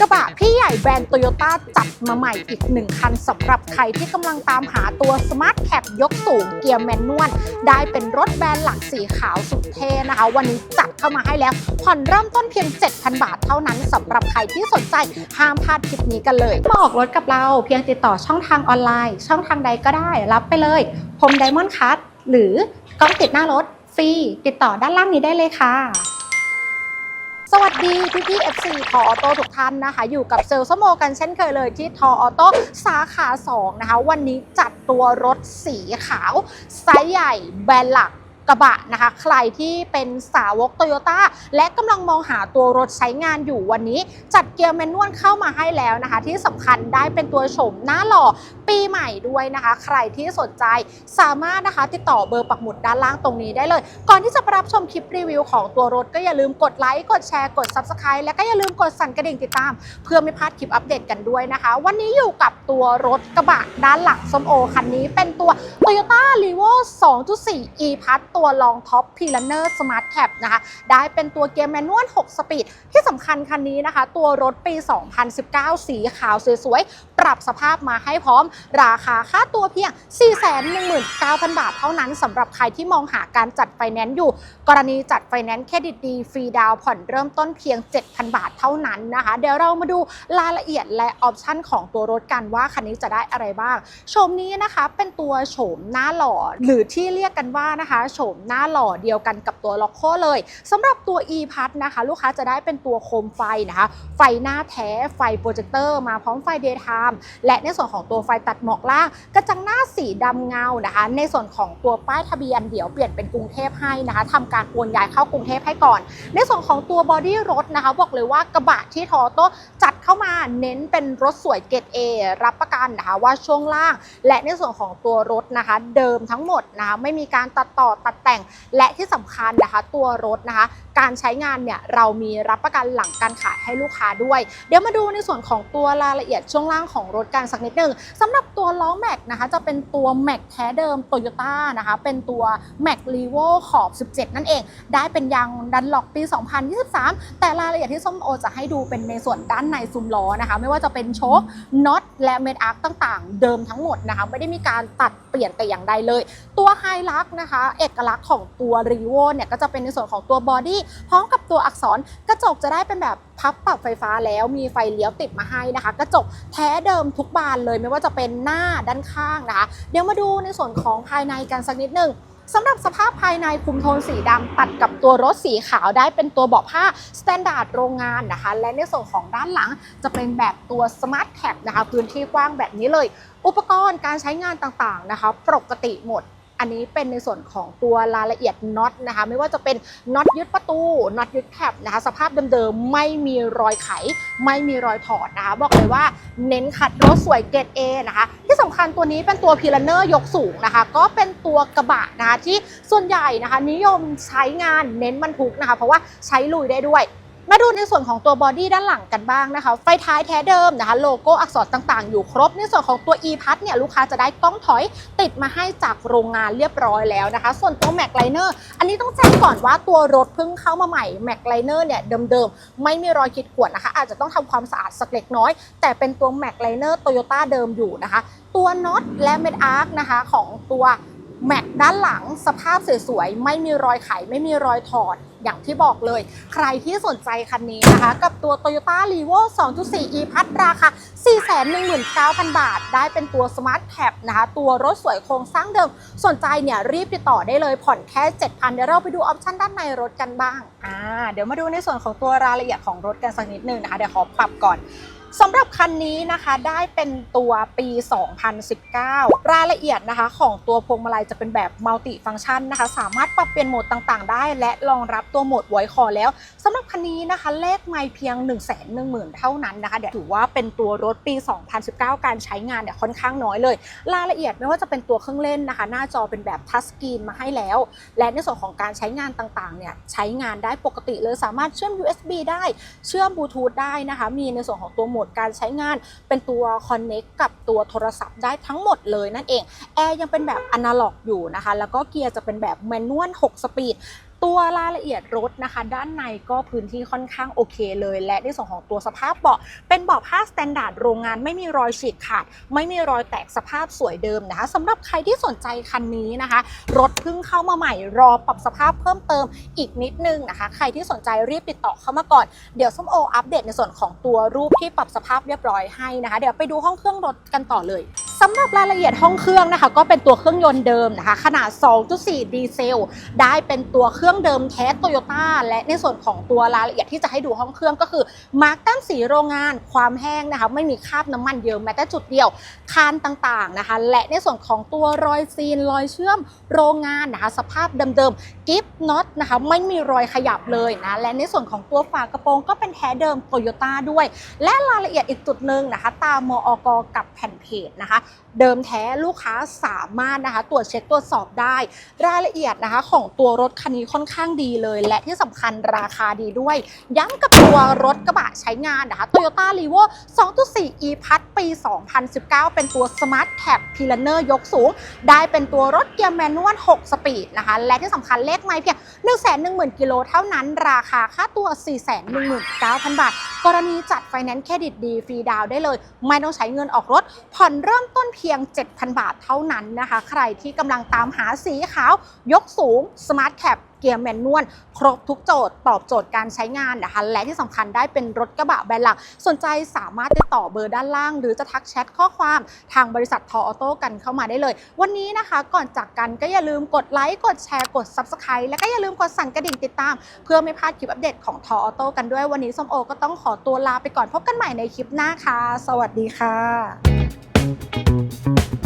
กระบะพี่ใหญ่แบรนด์โตโยต้าจัดมาใหม่อีกหนึ่งคันสำหรับใครที่กำลังตามหาตัวสมาร์ทแคปยกสูงเกียร์แมนนวลได้เป็นรถแบรนด์หลักสีขาวสุดเท่นะคะ วันนี้จัดเข้ามาให้แล้วผ่อนเริ่มต้นเพียง 7,000 บาทเท่านั้นสำหรับใครที่สนใจห้ามพลาดคลิปนี้กันเลยมาออกรถกับเราเพียงติดต่อช่องทางออนไลน์ ช่องทางใดก็ได้รับไปเลยพรมไดมอนด์คัทหรือกล้องติดหน้ารถฟรีติดต่อด้านล่างนี้ได้เลยค่ะ สวัสดีพี่พี่ FC ทออโต้ทุกท่านนะคะ อยู่กับเซลสโมกันเช่นเคยเลยที่ทออโต้สาขา 2 นะคะ วันนี้จัดตัวรถสีขาว ไซส์ใหญ่แบรนด์หลัก กระบะนะคะ ใครที่เป็นสาวกโตโยต้าและกำลังมองหาตัวรถใช้งานอยู่วันนี้ จัดเกียร์แมนนวลเข้ามาให้แล้วนะคะ ที่สำคัญได้เป็นตัวโฉมหน้าหล่อปีใหม่ด้วยนะคะ ใครที่สนใจสามารถนะคะติดต่อเบอร์ปักหมุดด้านล่างตรงนี้ได้เลย ก่อนที่จะรับชมคลิปรีวิวของตัวรถก็อย่าลืมกดไลค์กดแชร์กด Subscribe และก็อย่าลืมกดสั่นกระดิ่งติดตาม เพื่อไม่พลาดคลิปอัปเดตกันด้วยนะคะ วันนี้อยู่กับตัวรถกระบะด้านหลังส้มโอคันนี้เป็นตัว Toyota r e v o 2.4 e p a s ตัว Long Top p i l a n e r Smart Cap นะคะ ได้เป็นตัวเกียร์แมนนวล 6 สปีด ที่สำคัญคันนี้นะคะ ตัวรถปี 2019 สีขาวสวยๆ ปรับสภาพมาให้พร้อม ราคาค่าตัวเพียง 419,000 บาทเท่านั้นสำหรับใครที่มองหาการจัดไฟแนนซ์อยู่ กรณีจัดไฟแนนซ์เครดิตดีฟรีดาวผ่อนเริ่มต้นเพียง 7,000 บาทเท่านั้นนะคะ เดี๋ยวเรามาดูรายละเอียดและออปชั่นของตัวรถกันว่าคันนี้จะได้อะไรบ้าง โฉมนี้นะคะเป็นตัวโฉมหน้าหล่อหรือที่เรียกกันว่านะคะโฉมหน้าหล่อเดียวกันกับตัวล็อกโคเลยสำหรับตัว e p a s นะคะ ลูกค้าจะได้เป็นตัวโคมไฟนะคะ ไฟหน้าแท้ไฟโปรเจคเตอร์มาพร้อมไฟเดย์ไทม์และในส่วนของตัวไฟตัดหมอกล่างกระจังหน้าสีดำเงานะคะ ในส่วนของตัวป้ายทะเบียนเดี๋ยวเปลี่ยนเป็นกรุงเทพให้นะคะทำการโอนย้ายเข้ากรุงเทพให้ก่อน ในส่วนของตัวบอดี้รถนะคะบอกเลยว่ากระบะที่ทอโต้จัดเข้ามาเน้นเป็นรถสวยเกรด A รับประกันนะคะว่าช่วงล่าง และในส่วนของตัวรถนะคะ เดิมทั้งหมดนะคะไม่มีการตัดต่อตัดแต่ง และที่สำคัญนะคะ ตัวรถนะคะ การใช้งานเนี่ยเรามีรับประกันหลังการขายให้ลูกค้าด้วย เดี๋ยวมาดูในส่วนของตัวรายละเอียดช่วงล่างของรถกันสักนิดหนึ่งสำหรับตัวล้อแม็กนะคะ จะเป็นตัวแม็กแท้เดิมโตโยต้านะคะ เป็นตัวแม็กลีโวขอบ 17 นั่นเอง ได้เป็นยางดันล็อกปี 2023 แต่รายละเอียดที่ส้มโอจะให้ดูเป็นในส่วนด้านในซุ้มล้อนะคะ ไม่ว่าจะเป็นโชคน็อต และเมดอาร์คต่างๆ เดิมทั้งหมดนะคะไม่ได้มีการตัดเปลี่ยนแต่อย่างใดเลย ตัวไฮลักนะคะ เอกลักษณ์ของตัวรีโวเนี่ยก็จะเป็นในส่วนของตัวบอดี้พร้อมกับตัวอักษรกระจกจะได้เป็นแบบพับปรับไฟฟ้าแล้วมีไฟเลี้ยวติดมาให้นะคะ กระจกแท้เดิมทุกบานเลยไม่ว่าจะเป็นหน้าด้านข้างนะคะ เดี๋ยวมาดูในส่วนของภายในกันสักนิดหนึ่ง สำหรับสภาพภายในคุมโทนสีดำตัดกับตัวรถสีขาวได้เป็นตัวเบาะผ้าสแตนดาร์ดโรงงานนะคะ และในส่วนของด้านหลังจะเป็นแบบตัวสมาร์ทแคปนะคะ พื้นที่กว้างแบบนี้เลย อุปกรณ์การใช้งานต่างๆนะคะ ปกติหมด อันนี้เป็นในส่วนของตัวรายละเอียดน็อตนะคะ ไม่ว่าจะเป็นน็อตยึดประตูน็อตยึดแคปนะคะ สภาพเดิมๆไม่มีรอยไข ไม่มีรอยถอดนะคะ บอกเลยว่าเน้นขัดรถสวยเกรด A นะคะ ที่สำคัญตัวนี้เป็นตัวพิลเนอร์ยกสูงนะคะ ก็เป็นตัวกระบะนะคะที่ส่วนใหญ่นะคะ นิยมใช้งานเน้นบรรทุกนะคะ เพราะว่าใช้ลุยได้ด้วย มาดูในส่วนของตัวบอดี้ด้านหลังกันบ้างนะคะ ไฟท้ายแท้เดิมนะคะ โลโก้อักษรต่างๆ อยู่ครบ ในส่วนของตัว e p a s เนี่ยลูกค้าจะได้กล้องถอยติดมาให้จากโรงงานเรียบร้อยแล้วนะคะ ส่วนตัว Mac Liner อันนี้ต้องแจ้งก่อนว่าตัวรถเพิ่งเข้ามาใหม่ Mac Liner เนี่ยเดิมๆ ไม่มีรอยขีดข่วนนะคะ อาจจะต้องทำความสะอาดสักเล็กน้อย แต่เป็นตัว Mac Liner Toyota เดิมอยู่นะคะ ตัวน็อตและเม็ดอาร์คนะคะของตัว แม็กด้านหลังสภาพสวยๆ ไม่มีรอยไข ไม่มีรอยถอด อย่างที่บอกเลย ใครที่สนใจคันนี้นะคะ กับตัว Toyota r e v o 2.4 e พัดราคา 419,000 บาท ได้เป็นตัว Smart Cap นะคะ ตัวรถสวยโครงสร้างเดิม สนใจเนี่ยรีบติดต่อได้เลย ผ่อนแค่ 7,000 เดี๋ยวเราไปดูออปชั่นด้านในรถกันบ้าง อ่า เดี๋ยวมาดูในส่วนของตัวรายละเอียดของรถกันสักนิดนึงนะคะ เดี๋ยวขอปรับก่อน สำหรับคันนี้นะคะได้เป็นตัวปี 2019 รายละเอียดนะคะ ของตัวพวงมาลัยจะเป็นแบบมัลติฟังชันนะคะ สามารถปรับเปลี่ยนโหมดต่างๆ ได้ และรองรับตัวโหมดไวคอแล้วสำหรับคันนี้นะคะ เลขไม่เพียง 1 1 0 0 0 0 เท่านั้นนะคะเดี๋ยวถือว่าเป็นตัวรถปี 2019 การใช้งานเนี่ยค่อนข้างน้อยเลย รายละเอียดไม่ว่าจะเป็นตัวเครื่องเล่นนะคะ หน้าจอเป็นแบบทัชสกรีนมาให้แล้ว และในส่วนของการใช้งานต่างๆเนี่ยใช้งานได้ปกติเลยสามารถเชื่อม USB ได้เชื่อมบลูทูธได้นะคะ มีในส่วนของตัวโหมดการใช้งาน เป็นตัว Connect กับตัวโทรศัพท์ได้ทั้งหมดเลยนั่นเองแอร์ยังเป็นแบบอนาล็อกอยู่นะคะ แล้วก็เกียร์จะเป็นแบบแมนนวล6สปีด ตัวรายละเอียดรถนะคะ ด้านในก็พื้นที่ค่อนข้างโอเคเลย และในส่วนของตัวสภาพเบาะเป็นเบาะผ้าสแตนดาร์ดโรงงานไม่มีรอยฉีกขาด ไม่มีรอยแตกสภาพสวยเดิมนะคะสำหรับใครที่สนใจคันนี้นะคะ รถเพิ่งเข้ามาใหม่รอปรับสภาพเพิ่มเติมอีกนิดนึงนะคะ ใครที่สนใจรีบติดต่อเข้ามาก่อนเดี๋ยวส้มโออัปเดตในส่วนของตัวรูปที่ปรับสภาพเรียบร้อยให้นะคะ เดี๋ยวไปดูห้องเครื่องรถกันต่อเลย สำหรับรายละเอียดห้องเครื่องนะคะ ก็เป็นตัวเครื่องยนต์เดิมนะคะ ขนาด 2.4 ดีเซล ได้เป็นตัวเครื่องเดิมแท้โตโยต้าและในส่วนของตัวรายละเอียดที่จะให้ดูห้องเครื่องก็คือมาร์กแต้มสีโรงงาน ความแห้งนะคะ ไม่มีคราบน้ำมันเยอะแม้แต่จุดเดียว คานต่างๆนะคะ และในส่วนของตัวรอยซีนรอยเชื่อมโรงงานนะคะ สภาพเดิมๆกิฟน็อตนะคะ ไม่มีรอยขยับเลยนะ และในส่วนของตัวฝากระโปรงก็เป็นแท้เดิมโตโยต้าด้วย และรายละเอียดอีกจุดหนึ่งนะคะ ตามมอกกับแผ่นเพจนะคะเดิมแท้ลูกค้าสามารถนะคะ ตรวจเช็คตรวจสอบได้ รายละเอียดนะคะ ของตัวรถคันนี้ค่อนข้างดีเลย และที่สำคัญราคาดีด้วย ย้ำกับตัวรถกระบะใช้งานนะคะ Toyota r e v o 2.4 e p a s ปี 2019 เป็นตัว Smart Cab p i l a n e r ยกสูง ได้เป็นตัวรถเกียร์แมนนวล 6 สปีดนะคะ และที่สำคัญเลขไม่เพียง 110,000 กิโลเท่านั้น ราคาค่าตัว 419,000 บาท กรณีจัดไฟแนนซ์เครดิตดีฟรีดาวได้เลย ไม่ต้องใช้เงินออกรถ ผ่อนเริ่มต้นเพียง 7,000 บาทเท่านั้นนะคะ ใครที่กำลังตามหาสีขาวยกสูง Smart Cap เกียร์แมนนวลครบทุกโจทย์ ตอบโจทย์การใช้งานนะคะ และที่สำคัญได้เป็นรถกระบะแบรนด์หลัก สนใจสามารถติดต่อเบอร์ด้านล่าง หรือจะทักแชทข้อความทางบริษัททออโต้กันเข้ามาได้เลย วันนี้นะคะก่อนจากกันก็อย่าลืมกดไลค์กดแชร์กด Subscribe แล้วก็อย่าลืมกดสั่นกระดิ่งติดตาม เพื่อไม่พลาดคลิปอัปเดตของทออโต้กันด้วยวันนี้ส้มโอก็ต้องขอตัวลาไปก่อนพบกันใหม่ในคลิปหน้าค่ะ สวัสดีค่ะ Thank you